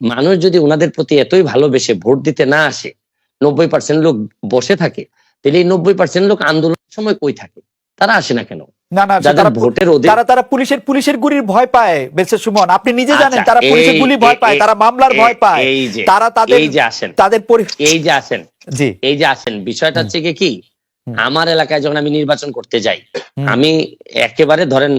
মানুষ যদি ওনাদের প্রতি এতই ভালোবেসে ভোট দিতে না আসে নব্বই পার্সেন্ট লোক বসে থাকে তাহলে এই নব্বই পার্সেন্ট লোক আন্দোলনের সময় কই থাকে? তারা আসে না কেন? না না যাদের তারা ভোটের অধিক তারা তারা পুলিশের পুলিশের গুলির ভয় পায় সুমন। আপনি নিজে জানেন আচ্ছা, তারা পুলিশের গুলি ভয় পায় তারা মামলার ভয় পায়। তারা তাদের এই যে আসেন তাদের এই যে আসেন জি। এই যে আসেন বিষয়টা হচ্ছে কি? আমার এলাকায় যখন আমি নির্বাচন করতে যাই আমি একেবারে ধরেন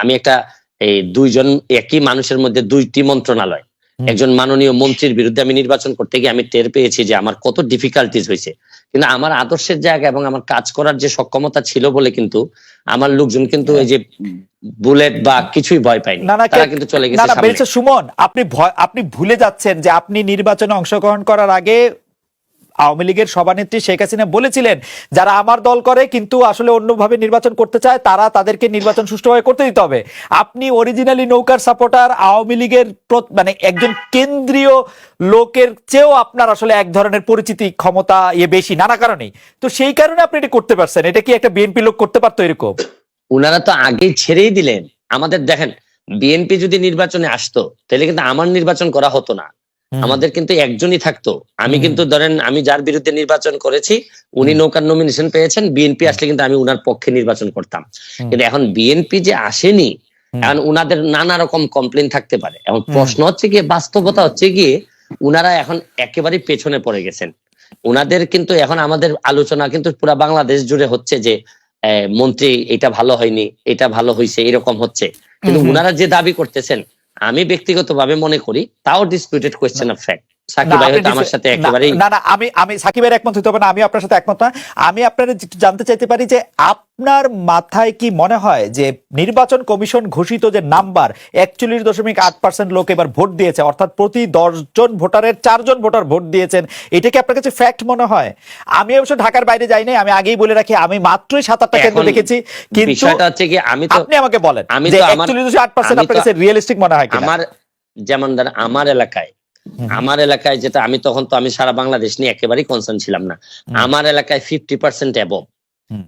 আমি একটা এই দুইজন একই মানুষের মধ্যে দুইটি মন্ত্রণালয়। একজন মাননীয় মন্ত্রীর বিরুদ্ধে আমি নির্বাচন করতে গিয়ে আমি টের পেয়েছি যে আমার কত ডিফিকাল্টিজ হয়েছে। কিন্তু আমার আদর্শের জায়গা এবং আমার কাজ করার যে সক্ষমতা ছিল বলে কিন্তু আমার লোকজন কিন্তু এই যে বুলেট বা কিছুই ভয় পায়নি। তারা কিন্তু চলে গেছে সামনে। আপনি ভয় আপনি ভুলে যাচ্ছেন যে আপনি নির্বাচনে অংশগ্রহণ করার আগে আওয়ামী লীগের সভানেত্রী শেখ হাসিনা বলেছিলেন, যারা আমার দল করে কিন্তু আসলে অন্যভাবে নির্বাচন করতে চায়, তারা তাদেরকে নির্বাচন সুষ্ঠুভাবে করতে দিতে হবে। আপনি অরিজিনালি নৌকার সাপোর্টার আওয়ামী লীগের মানে একজন কেন্দ্রীয় লোকের চেয়েও আপনার আসলে এক ধরনের পরিচিতি, ক্ষমতা ইয়ে বেশি নানা কারণেই। তো সেই কারণে আপনি এটা করতে পারছেন। এটা কি একটা বিএনপি লোক করতে পারতো এরকম? উনারা তো আগেই ছেড়েই দিলেন। আমাদের দেখেন, বিএনপি যদি নির্বাচনে আসতো, তাহলে কিন্তু আমার নির্বাচন করা হতো না। আমাদের কিন্তু একজনই থাকতো। আমি কিন্তু ধরেন আমি যার বিরুদ্ধে নির্বাচন করেছি উনি নৌকার নমিনেশন পেয়েছেন বিএনপি আসলে কিন্তু আমি উনার পক্ষে নির্বাচন করতাম। কিন্তু এখন বিএনপি যে আসেনি। এখন উনাদের নানা রকম কমপ্লেন থাকতে পারে। এখন প্রশ্ন হচ্ছে গিয়ে বাস্তবতা হচ্ছে গিয়ে উনারা এখন একেবারে পেছনে পড়ে গেছেন। উনাদের কিন্তু এখন আমাদের আলোচনা কিন্তু পুরা বাংলাদেশ জুড়ে হচ্ছে যে মন্ত্রী এটা ভালো হয়নি এটা ভালো হয়েছে এরকম হচ্ছে। কিন্তু। উনারা যে দাবি করতেছেন আমি ব্যক্তিগতভাবে মনে করি তাও disputed question of fact Shakib না, ভাই হয়তো আমার সাথে একেবারেই না না আমি আমি সাকিবের একমত হতে হবে না আমি আপনার সাথে একমত না আমি আপনার জানতে চাইতে পারি যে আপনার মাথায় কি মনে হয় যে নির্বাচন কমিশন ঘোষিত যে নাম্বার একচল্লিশ দশমিক আট পার্সেন্ট লোক এবার ভোট দিয়েছে অর্থাৎ প্রতি দশজন ভোটারের চারজন ভোটার ভোট দিয়েছেন এটা কি আপনার কাছে ফ্যাক্ট মনে হয় আমি অবশ্য ঢাকার বাইরে যাই নাই আমি আগেই বলে রাখি আমি মাত্রই সাত আটটা কেন্দ্র দেখেছি কিন্তু বিষয়টা হচ্ছে কি আমি তো আপনি আমাকে বলেন আমি তো একচল্লিশ দশমিক আট পার্সেন্ট আপনার কাছে রিয়েলিস্টিক মনে হয় আমার যেমন ধরেন আমার এলাকায়। আমার এলাকায় যেটা আমি তখন তো আমি সারা বাংলাদেশ নিয়ে একেবারেই কনসার্ন ছিলাম না। আমার এলাকায় ফিফটি পার্সেন্ট অ্যাবভ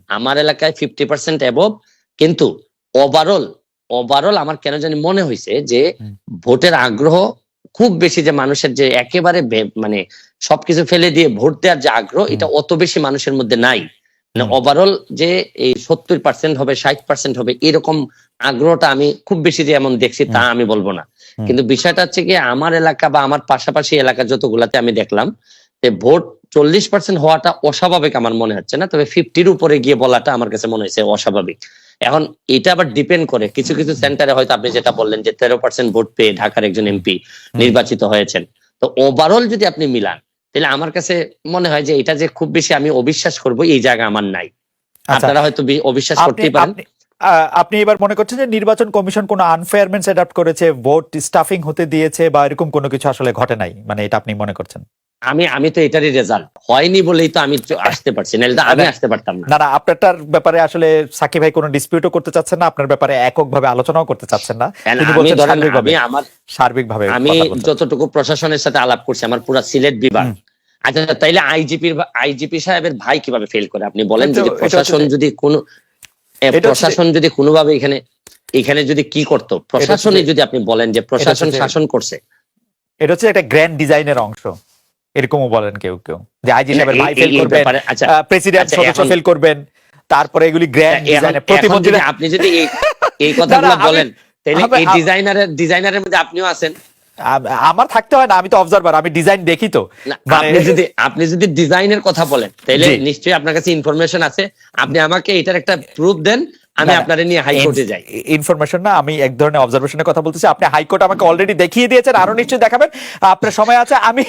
আমার এলাকায় ফিফটি পার্সেন্ট অ্যাবভ কিন্তু ওভারঅল ওভারঅল আমার কেন জানি মনে হয়েছে যে ভোটের আগ্রহ খুব বেশি যে মানুষের যে একেবারে মানে সবকিছু ফেলে দিয়ে ভোট দেওয়ার যে আগ্রহ এটা অত বেশি মানুষের মধ্যে নাই। মানে ওভারঅল যে এই সত্তর পার্সেন্ট হবে ষাট পার্সেন্ট হবে এরকম আগ্রহটা আমি খুব বেশি যে এমন দেখছি তা আমি বলব না। কিন্তু বিষয়টা হচ্ছে কি আমার এলাকা বা আমার পাশাপাশি এলাকা যতগুলাতে আমি দেখলাম যে ভোট চল্লিশ পার্সেন্ট হওয়াটা অস্বাভাবিক আমার মনে হচ্ছে না। তবে ফিফটির উপরে গিয়ে বলাটা আমার কাছে মনে হয়েছে অস্বাভাবিক। এখন এটা আবার ডিপেন্ড করে কিছু কিছু সেন্টারে হয়তো আপনি যেটা বললেন যে তেরো পার্সেন্ট ভোট পেয়ে ঢাকার একজন এমপি নির্বাচিত হয়েছেন। তো ওভারঅল যদি আপনি মিলান তাহলে আমার কাছে মনে হয় যে এটা যে খুব বেশি আমি অবিশ্বাস করব এই জায়গা আমার নাই। আচ্ছা। আপনারা হয়তো অবিশ্বাস করতেই পারেন। আপনি- আহ, আপনি এবার মনে করছেন যে নির্বাচন কমিশন কোনো আনফেয়ারমেন্ট অ্যাডাপ্ট করেছে ভোট স্টাফিং হতে দিয়েছে বা এরকম কোনো কিছু আসলে ঘটে নাই মানে এটা আপনি মনে করছেন? আমি আমি তো এটারই রেজাল্ট হয়নি বলেই তো আমি আসতে পারছি নাহলে তো আমি আসতে পারতাম না। না না আপনারটার ব্যাপারে আসলে সাকিব ভাই কোনো ডিসপিউটও করতে চাচ্ছেন না আপনার ব্যাপারে এককভাবে আলোচনাও করতে চাচ্ছেন না। তিনি বলছেন সার্বিকভাবে আমি আমার সার্বিকভাবে আমি যতটুকু প্রশাসনের সাথে আলাপ করছি আমার পুরো সিলেট বিভাগ। আচ্ছা তাইলে আইজিপির আইজিপি সাহেবের ভাই কীভাবে ফেল করে? আপনি বলেন এটা- যদি প্রশাসন যদি কোনো প্রশাসন যদি কোনোভাবে এখানে এখানে যদি কি করতো? প্রশাসনে যদি আপনি বলেন যে প্রশাসন শাসন করছে। এটা হচ্ছে একটা গ্র্যান্ড ডিজাইনের অংশ। এরকমও বলেন কেউ কেউ। যে আইজি সাহেবের ভাই ফেল করবেন প্রেসিডেন্ট সদস্য ফেল করবেন তারপরে এগুলি গ্র্যান্ড ডিজাইনের প্রতিমন্ত্রী আপনি যদি এই কথাগুলো বলেন তাহলে এই ডিজাইনারের ডিজাইনারের মধ্যে আপনিও আছেন। আমার থাকতে হয় না আমি তো অবজারভার আমি ডিজাইন দেখি তো। মানে- আপনি যদি আপনি যদি ডিজাইনের কথা বলেন তাহলে নিশ্চয়ই আপনার কাছে ইনফরমেশন আছে। আপনি আমাকে এটার একটা প্রুফ দেন আমি। আপনারে নিয়ে হাইকোর্টে যাই। ইনফরমেশন না আমি এক ধরনের অবজারভেশনের কথা বলতেছি। আপনি হাইকোর্ট আমাকে অলরেডি দেখিয়ে দিয়েছেন আরও নিশ্চয়ই দেখাবেন। আপনার সময় আছে আমি